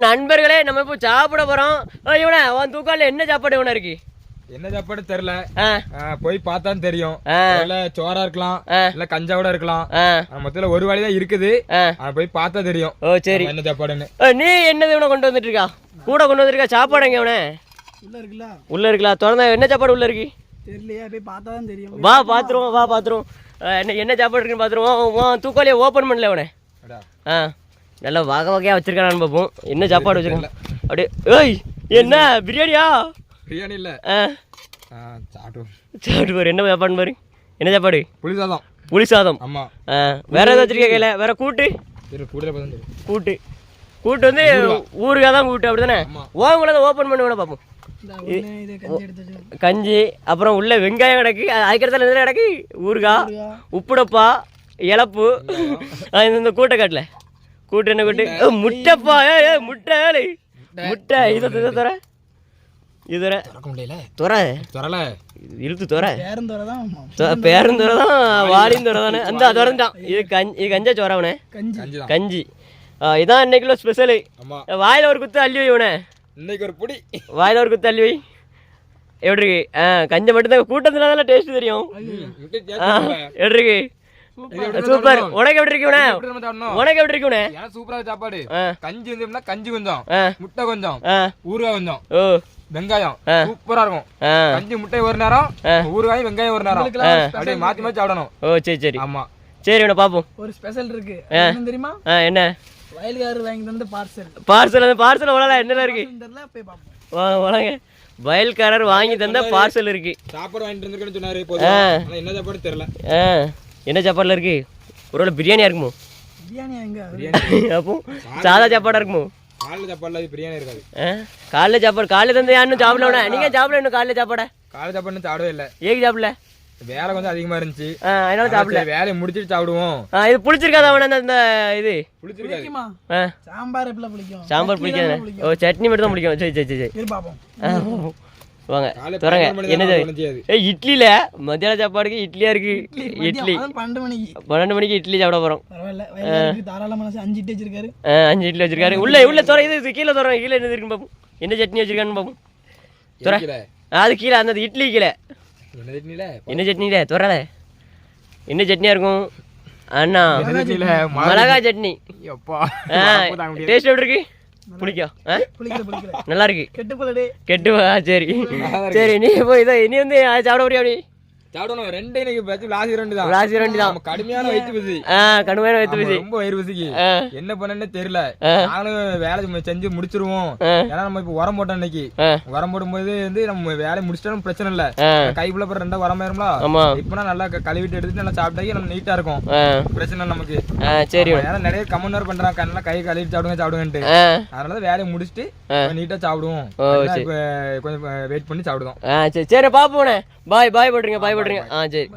நண்பர்களே நம்ம இப்போ சாப்பிட போறோம். இவனே உன் தூக்கால என்ன சாப்பாடு இவன இருக்கு? என்ன சாப்பாடு தெரியல. ஆ. ஆ, போய் பார்த்தான் தெரியும். ஆ. இல்ல சோறா இருக்கலாம் ஆ. இல்ல கஞ்சா கூட இருக்கலாம் மொத்தத்துல ஒரு வழி தான் இருக்குது. போய் பார்த்தா தெரியும். ஓ சரி. என்ன சாப்பாடுன்னு. நீ என்னது இவனை கொண்டு வந்துட்டு இருக்கா கூட கொண்டு வந்திருக்கா? சாப்பாடு எங்க இவனே? உள்ள இருக்குல்ல. உள்ள இருக்கலாம் திறந்தா என்ன சாப்பாடு உள்ள இருக்கு? தெரியலையா போய் பார்த்தா தான் தெரியும். வா பாத்துருவோம் வா பாத்துருவோம். என்ன என்ன சாப்பாடு இருக்குன்னு பாத்துருவோம். உன் தூக்காலியை ஓப்பன் பண்ணல அவனே அடா, ஆ. நல்லா வகை வகையாக வச்சிருக்கானு பார்ப்போம் என்ன சாப்பாடு வச்சிருக்கான் அப்படியே ஏய் என்ன? பிரியாணியா? பிரியாணி இல்ல. ஆ. சாப்பிட்டு பாரு என்ன சாப்பாடு பாரு. என்ன சாப்பாடு? புளி சாதம். புளி சாதம். ஆமா. ஆ வேற ஏதாவது வச்சிருக்கா கையில்? வேற கூட்டு? கூட்டு. கூட்டு வந்து ஊறுகாய். தான் கூட்டு அப்படிதானே? ஆமா. ஓங்குள்ள ஓப்பன் பண்ணி வேணா பார்ப்போம் இந்த ஒண்ணு இது கஞ்சி அப்புறம் உள்ள வெங்காயம் கிடக்கு அது அதுக்கடுத்தால என்ன கிடக்கு? ஊறுகாய். உப்புடப்பா இலப்பு. ஆ, இந்த- இந்த கூட்டை என்ன கூட்டு முட்டைப்பா ஏ முட்டை ஏலே. முட்டை இதை இதை துற இது துற திறல. இழுத்து துற பேரந்தோரை தான் வாலியும் துறை தானே அந்த திறந்துட்டான் இது கஞ்சி இது கஞ்சா சோறாவனே கஞ்சி. இதான் இன்னைக்குள்ள ஸ்பெஷலு ஆமா. வாயில ஒரு குத்து அள்ளி வை இவனே. இன்னைக்கு ஒரு புடி. வாயில ஒரு குத்து அள்ளி வை. எப்படி இருக்கு? ஆ கஞ்சை மட்டும்தான் கூட்டத்துல தான் டேஸ்ட் தெரியும். எப்படி இருக்கு? சூப்பர் உனக்கு எப்படி இருக்கு இவனே? எப்படி நம்ம சாப்பிடணும்? உனக்கு எப்படி இருக்கு இவனே? ஏன்னா சூப்பரா சாப்பாடு. கஞ்சி வந்து கஞ்சி கொஞ்சம். முட்டை கொஞ்சம். ஊறுகாய் கொஞ்சம். ஓ. வெங்காயம். சூப்பரா இருக்கும். கஞ்சி முட்டை ஒரு நேரம். ஊறுகாய் வெங்காயம் ஒரு நேரம். அப்படியே மாத்தி மாத்தி சாப்பிடணும். ஓ சரி சரி. ஆமா. சரி இவனை பார்ப்போம் ஒரு ஸ்பெஷல் இருக்கு. தெரியுமா? என்ன? வயல்காரர் வாங்கி தந்த பார்சல் பார்சல் அந்த பார்சல் உடல என்னல இருக்கு? தெரியல போய் பார்ப்போம். வா வளங்க வயல்காரர் வாங்கி தந்த பார்சல் இருக்கு. சாப்பாடு வாங்கிட்டு இருந்திருக்கேன்னு சொன்னாரு என்ன சாப்பாடு தெரியல. என்ன சாப்பாடுல இருக்கு? ஒருவேளை பிரியாணியா இருக்குமோ? பிரியாணி எங்க? அப்போ சாதா சாப்பாடா இருக்குமோ? காலைல சாப்பாடுல அது பிரியாணி இருக்காது. காலைல சாப்பாடு காலைல தந்து யாரும் சாப்பிடல நீங்க சாப்பிடல இன்னும் காலைல சாப்பாட? காலை சாப்பாடு சாப்பிடவே இல்ல. ஏக்கு சாப்பிடல? வேலை கொஞ்சம் அதிகமா இருந்துச்சு. அதனால சாப்பிடல. வேலையை முடிச்சிட்டு சாப்பிடுவோம். இது புளிச்சிருக்காதா அவன அந்த- இந்த இது? ஆ. சாம்பார் எப்பல பிடிக்கும் சாம்பார் பிடிக்கும் ஓ சட்னி மட்டும் தான் பிடிக்கும் சரி சரி சரி. ஆ, வாங்க தான் என்னது. ஏய் இட்லில? மத்தியான சாப்பாடுக்கு இட்லியா இருக்கு? இட்லி பன்னெண்டு மணிக்கு. பன்னெண்டு மணிக்கு இட்லி சாப்பிட போறோம். பரவாயில்ல. வயல்காரருக்கு தாராள மனசு அஞ்சு இட்டு வச்சிருக்காரு. அஞ்சு இட்லி வச்சிருக்காரு. உள்ள உள்ள துறை இது கீழே துறை கீழே என்ன இருக்குன்னு பார்ப்போம் என்ன சட்னி வச்சிருக்கான்னு பார்ப்போம் துறை. அது கீழே அந்த இட்லி கீழே. என்ன சட்னில என்ன சட்னில துறல என்ன சட்னியா இருக்கும்? அண்ணா. என்ன சட்னில மிளகா சட்னி. டேஸ்ட் எப்படி இருக்கு? புளிக்கல நல்லா இருக்கு. கெட்டு போலடே. கெட்டு வா சரி. சரி நீ போய் இதை நீ வந்து சாப்பிட முடியும் அப்படி? சாப்பிடணும் ரெண்டு இன்னைக்கு பச்சு ரெண்டு தான். ராசி ரெண்டு தான். நம்ம கடுமையான வயிற்று பசி கடுமையான பேசி ரொம்ப வயிறு பசிக்கு என்ன பண்ணனே தெரியல. நானும் வேலை செஞ்சு- முடிச்சிருவோம். ஏன்னா நம்ம இப்ப உரம் போட்டோம் இன்னைக்கு. உரம் போடும்போது வந்து நம்ம வேலையை முடிச்சிட்டாலும் பிரச்சனை இல்ல. கைக்குள்ள போற ரெண்டா உரம் ஆயிரும்ல இப்பனா நல்லா கழுவிட்டு எடுத்துட்டு நல்லா சாப்பிட்டாக்கி நம்ம நீட்டா இருக்கும். பிரச்சனை நமக்கு. சரி. ஏன்னா நிறைய பண்றாங்க. கண்ணெல்லாம் கை கழுவிட்டு சாப்பிடுங்க சாப்பிடுங்கன்ட்டு. அதனால வேலையை முடிச்சுட்டு. நீட்டா சாப்பிடுவோம். கொஞ்சம் வெயிட் பண்ணி சாப்பிடுவோம் சரி. பாப்போண்ணே பாய் பாய் போட்டுருங்க பாய் போட்டுருங்க ஆ சரி